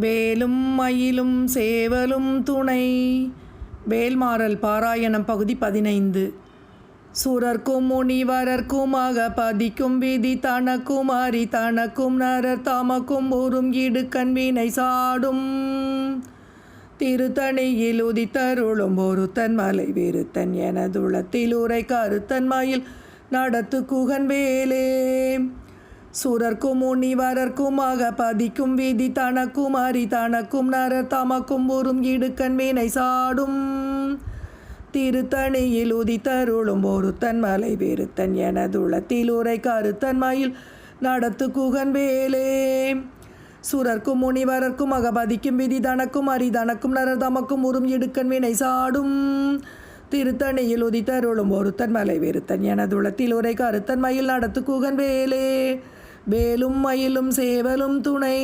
வேலும் மயிலும் சேவலும் துணை. வேல்மாறல் பாராயணம் பகுதி பதினைந்து. சூரர்க்கும் முனிவரர்க்கும் பதிக்கும் விதி தனக்கும் அரி தனக்கும் நரர் தமக்கும் ஊரும் இடுக்கண் வினை சாடும். திருத்தணியில் உதித்தருளும் ஒருத்தன் மலை வெறுத்தன் எனதுளத்தில் உரை கருத்தன் மயில் நடத்து குகன் வேலே. சுரர்க்கும் முனிவரர்க்கும் அகபதிக்கும் விதி தனக்கும் அரி தனக்கும் நரர் தமக்கும் உறும் இடுக்கண் வீணை சாடும். திருத்தணியில் உதித்தருளும் ஒருத்தன் மலை வெறுத்தன் எனதுளத்தில் உரை கருத்தன் மயில் நடத்து குகன் வேலே. சுரர்க்கும் முனிவரர்க்கும் அகபதிக்கும் விதி தனக்கும் அரி தனக்கும் நரர் தமக்கும் உறும் இடுக்கன் வினை சாடும். திருத்தணியில் உதித்தருளும் ஒருத்தன் மலை வெறுத்தன் எனதுளத்தில் உரை கருத்தன் மயில் நடத்து குகன் வேலே. வேலும் மயிலும் சேவலும் துணை.